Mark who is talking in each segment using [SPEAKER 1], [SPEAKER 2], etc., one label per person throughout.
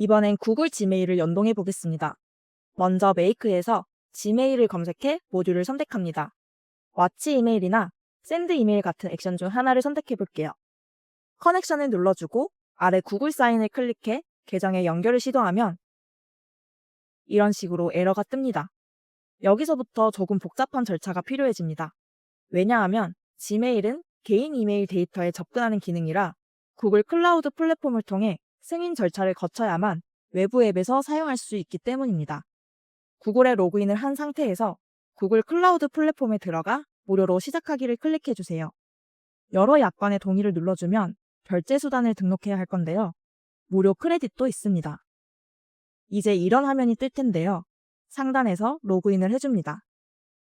[SPEAKER 1] 이번엔 구글 지메일을 연동해 보겠습니다. 먼저 메이크에서 지메일을 검색해 모듈을 선택합니다. 왓치 이메일이나 샌드 이메일 같은 액션 중 하나를 선택해 볼게요. 커넥션을 눌러주고 아래 구글 사인을 클릭해 계정에 연결을 시도하면 이런 식으로 에러가 뜹니다. 여기서부터 조금 복잡한 절차가 필요해집니다. 왜냐하면 지메일은 개인 이메일 데이터에 접근하는 기능이라 구글 클라우드 플랫폼을 통해 승인 절차를 거쳐야만 외부 앱에서 사용할 수 있기 때문입니다. 구글에 로그인을 한 상태에서 구글 클라우드 플랫폼에 들어가 무료로 시작하기를 클릭해 주세요. 여러 약관의 동의를 눌러주면 결제 수단을 등록해야 할 건데요. 무료 크레딧도 있습니다. 이제 이런 화면이 뜰 텐데요. 상단에서 로그인을 해줍니다.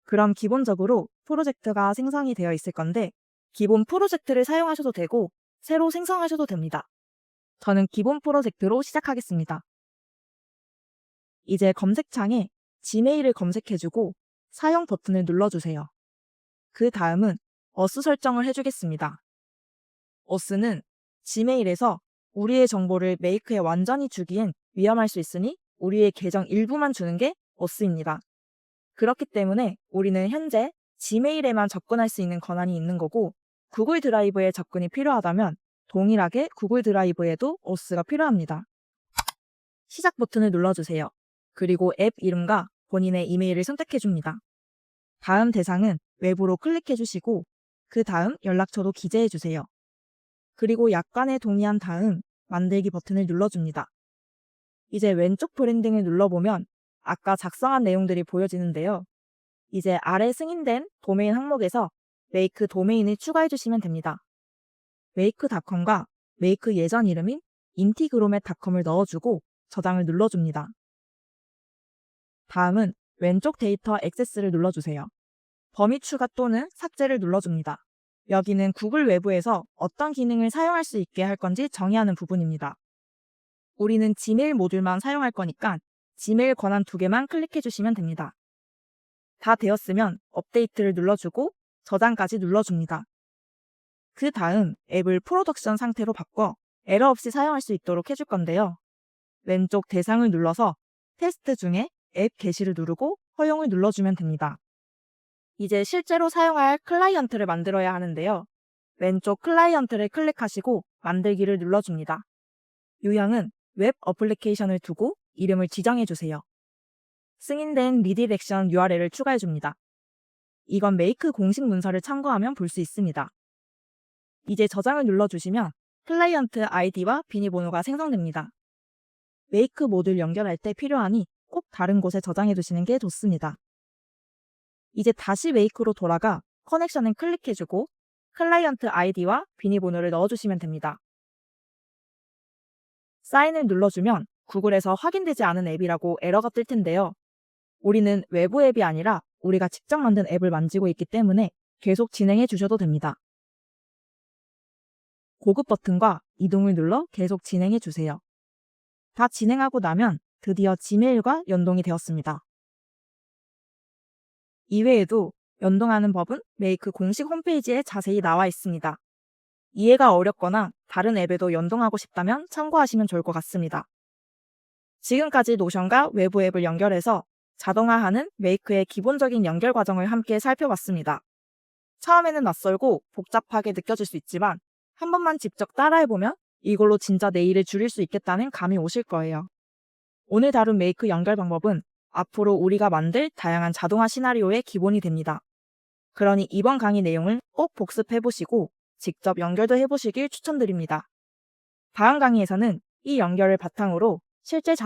[SPEAKER 1] 그럼 기본적으로 프로젝트가 생성이 되어 있을 건데 기본 프로젝트를 사용하셔도 되고 새로 생성하셔도 됩니다. 저는 기본 프로젝트로 시작하겠습니다. 이제 검색창에 지메일을 검색해주고 사용 버튼을 눌러주세요. 그 다음은 어스 설정을 해주겠습니다. 어스는 지메일에서 우리의 정보를 메이크에 완전히 주기엔 위험할 수 있으니 우리의 계정 일부만 주는 게 어스입니다. 그렇기 때문에 우리는 현재 지메일에만 접근할 수 있는 권한이 있는 거고 구글 드라이브에 접근이 필요하다면 동일하게 구글 드라이브에도 어스가 필요합니다. 시작 버튼을 눌러주세요. 그리고 앱 이름과 본인의 이메일을 선택해 줍니다. 다음 대상은 외부로 클릭해 주시고 그 다음 연락처도 기재해 주세요. 그리고 약관에 동의한 다음 만들기 버튼을 눌러줍니다. 이제 왼쪽 브랜딩을 눌러보면 아까 작성한 내용들이 보여지는데요. 이제 아래 승인된 도메인 항목에서 메이크 도메인을 추가해 주시면 됩니다. 메이크닷컴과 메이크 예전 이름인 인티그로멧닷컴을 넣어주고 저장을 눌러줍니다. 다음은 왼쪽 데이터 액세스를 눌러주세요. 범위 추가 또는 삭제를 눌러줍니다. 여기는 구글 외부에서 어떤 기능을 사용할 수 있게 할 건지 정의하는 부분입니다. 우리는 지메일 모듈만 사용할 거니까 지메일 권한 두 개만 클릭해 주시면 됩니다. 다 되었으면 업데이트를 눌러주고 저장까지 눌러줍니다. 그 다음 앱을 프로덕션 상태로 바꿔 에러 없이 사용할 수 있도록 해줄 건데요. 왼쪽 대상을 눌러서 테스트 중에 앱 게시를 누르고 허용을 눌러주면 됩니다. 이제 실제로 사용할 클라이언트를 만들어야 하는데요. 왼쪽 클라이언트를 클릭하시고 만들기를 눌러줍니다. 유형은 웹 어플리케이션을 두고 이름을 지정해 주세요. 승인된 리디렉션 URL을 추가해 줍니다. 이건 메이크 공식 문서를 참고하면 볼 수 있습니다. 이제 저장을 눌러주시면 클라이언트 아이디와 비밀번호가 생성됩니다. 메이크 모듈 연결할 때 필요하니 꼭 다른 곳에 저장해 두시는 게 좋습니다. 이제 다시 메이크로 돌아가 커넥션을 클릭해주고 클라이언트 아이디와 비밀번호를 넣어주시면 됩니다. 사인을 눌러주면 구글에서 확인되지 않은 앱이라고 에러가 뜰 텐데요. 우리는 외부 앱이 아니라 우리가 직접 만든 앱을 만지고 있기 때문에 계속 진행해 주셔도 됩니다. 고급 버튼과 이동을 눌러 계속 진행해 주세요. 다 진행하고 나면 드디어 지메일과 연동이 되었습니다. 이외에도 연동하는 법은 메이크 공식 홈페이지에 자세히 나와 있습니다. 이해가 어렵거나 다른 앱에도 연동하고 싶다면 참고하시면 좋을 것 같습니다. 지금까지 노션과 외부 앱을 연결해서 자동화하는 메이크의 기본적인 연결 과정을 함께 살펴봤습니다. 처음에는 낯설고 복잡하게 느껴질 수 있지만 한 번만 직접 따라해보면 이걸로 진짜 내 일을 줄일 수 있겠다는 감이 오실 거예요. 오늘 다룬 메이크 연결 방법은 앞으로 우리가 만들 다양한 자동화 시나리오의 기본이 됩니다. 그러니 이번 강의 내용을 꼭 복습해보시고 직접 연결도 해보시길 추천드립니다. 다음 강의에서는 이 연결을 바탕으로 실제 자